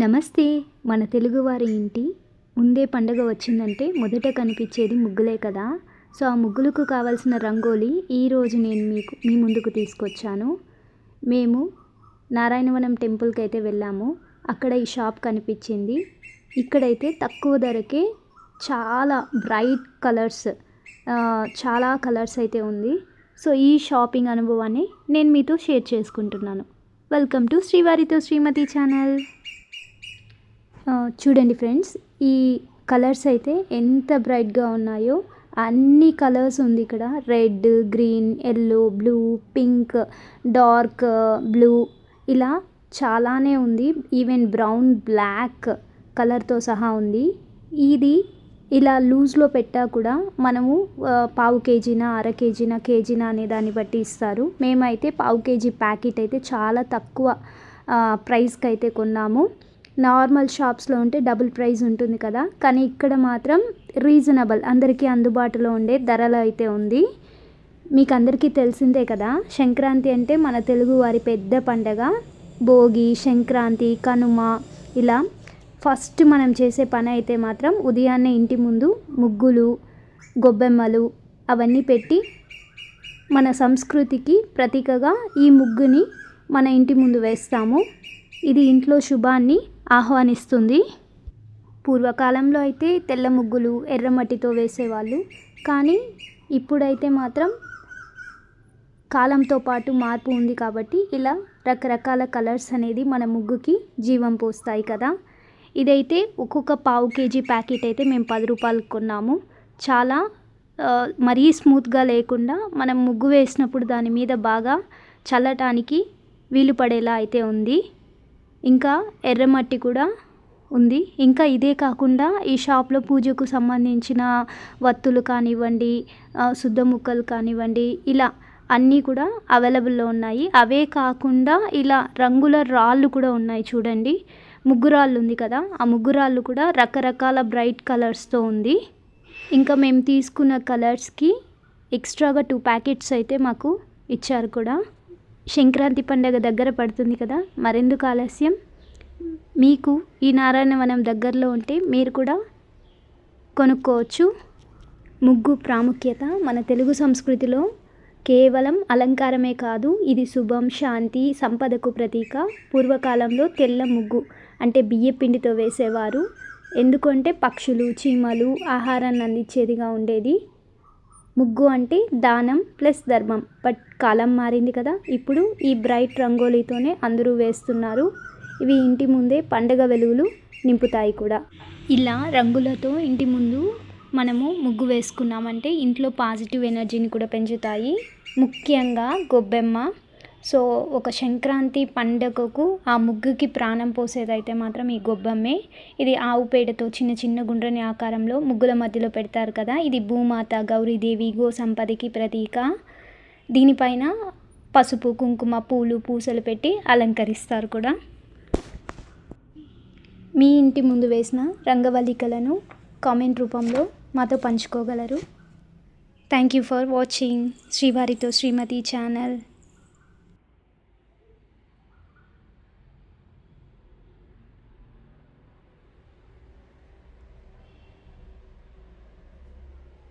నమస్తే మన తెలుగువారి ఇంటి ముందే పండగ వచ్చిందంటే మొదట కనిపించేది ముగ్గులే కదా. సో ఆ ముగ్గులకు కావాల్సిన రంగోలి ఈరోజు నేను మీకు మీ ముందుకు తీసుకొచ్చాను. మేము నారాయణవనం టెంపుల్కి అయితే వెళ్ళాము. అక్కడ ఈ షాప్ కనిపించింది. ఇక్కడైతే తక్కువ ధరకే చాలా బ్రైట్ కలర్స్ చాలా కలర్స్ అయితే ఉంది. సో ఈ షాపింగ్ అనుభవాన్ని నేను మీతో షేర్ చేసుకుంటున్నాను. వెల్కమ్ టు శ్రీవారితో శ్రీమతి ఛానల్. చూడండి ఫ్రెండ్స్ ఈ కలర్స్ అయితే ఎంత బ్రైట్గా ఉన్నాయో అన్ని కలర్స్ ఉంది ఇక్కడ. Red green yellow blue pink dark blue. ఇలా చాలానే ఉంది. ఈవెన్ బ్రౌన్ బ్లాక్ కలర్తో సహా ఉంది. ఇది ఇలా లూజ్లో పెట్టా కూడా మనము పావు కేజీనా అర కేజీనా కేజీనా అనే దాన్ని బట్టి ఇస్తారు. మేమైతే పావు కేజీ ప్యాకెట్ అయితే చాలా తక్కువ ప్రైస్కి అయితే కొన్నాము. నార్మల్ షాప్స్లో ఉంటే డబుల్ ప్రైస్ ఉంటుంది కదా. కానీ ఇక్కడ మాత్రం రీజనబుల్. అందరికీ అందుబాటులో ఉండే ధరలో అయితే ఉంది. మీకు అందరికీ తెలిసిందే కదా సంక్రాంతి అంటే మన తెలుగు వారి పెద్ద పండగ. భోగి సంక్రాంతి కనుమ ఇలా ఫస్ట్ మనం చేసే పని అయితే మాత్రం ఉదయాన్నే ఇంటి ముందు ముగ్గులు గొబ్బెమ్మలు అవన్నీ పెట్టి మన సంస్కృతికి ప్రతీకగా ఈ ముగ్గుని మన ఇంటి ముందు వేస్తాము. ఇది ఇంట్లో శుభాన్ని ఆహ్వానిస్తుంది. పూర్వకాలంలో అయితే తెల్ల ముగ్గులు ఎర్రమట్టితో వేసేవాళ్ళు. కానీ ఇప్పుడైతే మాత్రం కాలంతో పాటు మార్పు ఉంది కాబట్టి ఇలా రకరకాల కలర్స్ అనేది మన ముగ్గుకి జీవం పోస్తాయి కదా. ఇదైతే ఒక్కొక్క పావు కేజీ ప్యాకెట్ అయితే మేము పది రూపాయలకు కొన్నాము. చాలా మరీ స్మూత్గా లేకుండా మనం ముగ్గు వేసినప్పుడు దాని మీద బాగా చల్లటానికి వీలు పడేలా అయితే ఉంది. ఇంకా ఎర్రమట్టి కూడా ఉంది. ఇంకా ఇదే కాకుండా ఈ షాప్లో పూజకు సంబంధించిన వత్తులు కానివ్వండి సుద్ద శుద్ధ ముక్కలు కానివ్వండి ఇలా అన్నీ కూడా అవైలబుల్లో ఉన్నాయి. అవే కాకుండా ఇలా రంగుల రాళ్ళు కూడా ఉన్నాయి చూడండి. ముగ్గురాళ్ళు ఉంది కదా ఆ ముగ్గురాళ్ళు కూడా రకరకాల బ్రైట్ కలర్స్తో ఉంది. ఇంకా మేము తీసుకున్న కలర్స్కి ఎక్స్ట్రాగా టూ ప్యాకెట్స్ అయితే మాకు ఇచ్చారు కూడా. సంక్రాంతి పండగ దగ్గర పడుతుంది కదా మరెందుకు ఆలస్యం? మీకు ఈ నారాయణవనం దగ్గరలో ఉంటే మీరు కూడా కొనుక్కోవచ్చు. ముగ్గు ప్రాముఖ్యత మన తెలుగు సంస్కృతిలో కేవలం అలంకారమే కాదు ఇది శుభం శాంతి సంపదకు ప్రతీక. పూర్వకాలంలో తెల్ల ముగ్గు అంటే బియ్య పిండితో వేసేవారు. ఎందుకంటే పక్షులు చీమలు ఆహారాన్ని అందించేదిగా ఉండేది. ముగ్గు అంటే దానం ప్లస్ ధర్మం. బట్ కాలం మారింది కదా. ఇప్పుడు ఈ బ్రైట్ రంగోలీతోనే అందరూ వేస్తున్నారు. ఇవి ఇంటి ముందే పండగ వెలుగులు నింపుతాయి కూడా. ఇలా రంగులతో ఇంటి ముందు మనము ముగ్గు వేసుకున్నామంటే ఇంట్లో పాజిటివ్ ఎనర్జీని కూడా పెంచుతాయి. ముఖ్యంగా గొబ్బెమ్మ సో ఒక సంక్రాంతి పండగకు ఆ ముగ్గుకి ప్రాణం పోసేదైతే మాత్రం ఈ గొబ్బమ్మే. ఇది ఆవు పేడతో చిన్న చిన్న గుండ్రని ఆకారంలో ముగ్గుల మధ్యలో పెడతారు కదా. ఇది భూమాత గౌరీదేవి గో సంపదకి ప్రతీక. దీనిపైన పసుపు కుంకుమ పూలు పూసలు పెట్టి అలంకరిస్తారు కూడా. మీ ఇంటి ముందు వేసిన రంగవల్లికలను కామెంట్ రూపంలో మాతో పంచుకోగలరు. Thank you for watching. శ్రీవారితో Shrimati channel.